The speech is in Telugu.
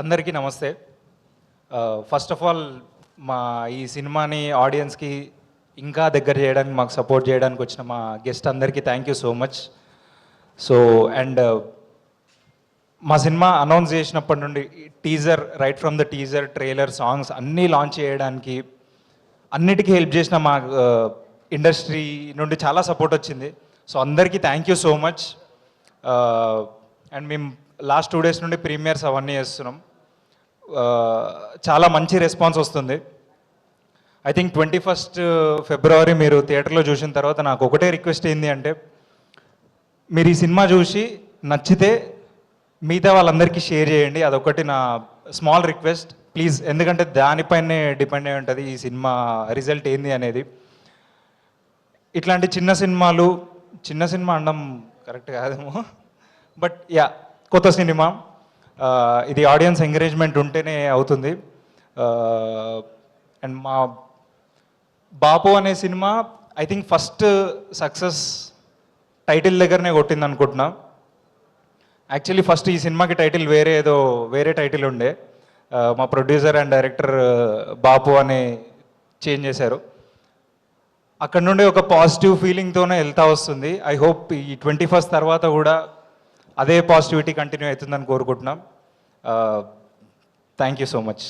అందరికీ నమస్తే. ఫస్ట్ ఆఫ్ ఆల్ మా ఈ సినిమాని ఆడియన్స్కి ఇంకా దగ్గర చేయడానికి మాకు సపోర్ట్ చేయడానికి వచ్చిన మా గెస్ట్ అందరికీ thank you so much so and మా సినిమా అనౌన్స్ చేసినప్పటి నుండి teaser right from the teaser trailer songs అన్నీ లాంచ్ చేయడానికి అన్నిటికీ హెల్ప్ చేసిన మా ఇండస్ట్రీ నుండి చాలా సపోర్ట్ వచ్చింది. సో అందరికీ thank you so much and మేము లాస్ట్ టూ డేస్ నుండి ప్రీమియర్స్ అవన్నీ చేస్తున్నాం. చాలా మంచి రెస్పాన్స్ వస్తుంది. I think twenty first February మీరు థియేటర్లో చూసిన తర్వాత నాకు ఒకటే రిక్వెస్ట్ ఏంటి అంటే మీరు ఈ సినిమా చూసి నచ్చితే మిగతా వాళ్ళందరికీ షేర్ చేయండి. అదొకటి నా స్మాల్ రిక్వెస్ట్. ప్లీజ్ ఎందుకంటే దానిపైనే డిపెండ్ అయి ఉంటుంది ఈ సినిమా రిజల్ట్ ఏంది అనేది. ఇట్లాంటి చిన్న సినిమాలు చిన్న సినిమా అనడం కరెక్ట్ కాదేమో. బట్ యా కొత్త సినిమా. ఇది ఆడియన్స్ ఎంకరేజ్మెంట్ ఉంటేనే అవుతుంది. అండ్ మా బాపు అనే cinema I think first success title దగ్గరనే కొట్టింది అనుకుంటున్నా. యాక్చువల్లీ ఫస్ట్ ఈ సినిమాకి టైటిల్ వేరే ఏదో వేరే టైటిల్ ఉండే. మా ప్రొడ్యూసర్ అండ్ డైరెక్టర్ బాపు అని చేంజ్ చేశారు. అక్కడ నుండి ఒక పాజిటివ్ ఫీలింగ్తోనే వెళ్తా వస్తుంది. ఐ హోప్ ఈ ట్వంటీ ఫస్ట్ తర్వాత కూడా అదే పాజిటివిటీ కంటిన్యూ అవుతుందని కోరుకుంటున్నాం. Thank you so much